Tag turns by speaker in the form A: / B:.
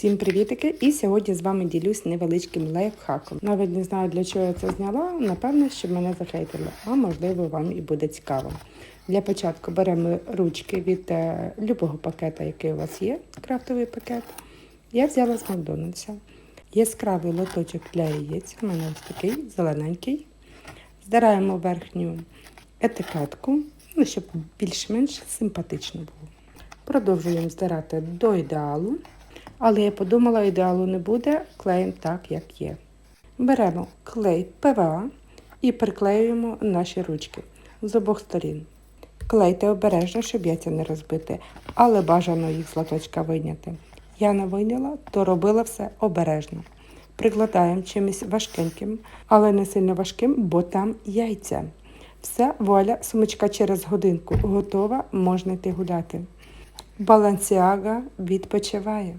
A: Всім привітики! І сьогодні з вами ділюсь невеличким лайфхаком. Навіть не знаю для чого я це зняла. Напевно, щоб мене захейтили, а можливо вам і буде цікаво. Для початку беремо ручки від е, любого пакета, який у вас є, крафтовий пакет. Я взяла з Макдональдса. Яскравий лоточок для яєць. У мене ось такий зелененький. Здираємо верхню етикетку, ну, щоб більш-менш симпатично було. Продовжуємо здирати до ідеалу. Але я подумала, ідеалу не буде, клеїмо так, як є. Беремо клей ПВА і приклеюємо наші ручки з обох сторін. Клейте обережно, щоб яйця не розбити, але бажано їх з лоточка вийняти. Я не вийняла, то робила все обережно. Прикладаємо чимось важкеньким, але не сильно важким, бо там яйця. Все, вуаля, сумочка через годинку готова, можна йти гуляти. Балансіага відпочиває.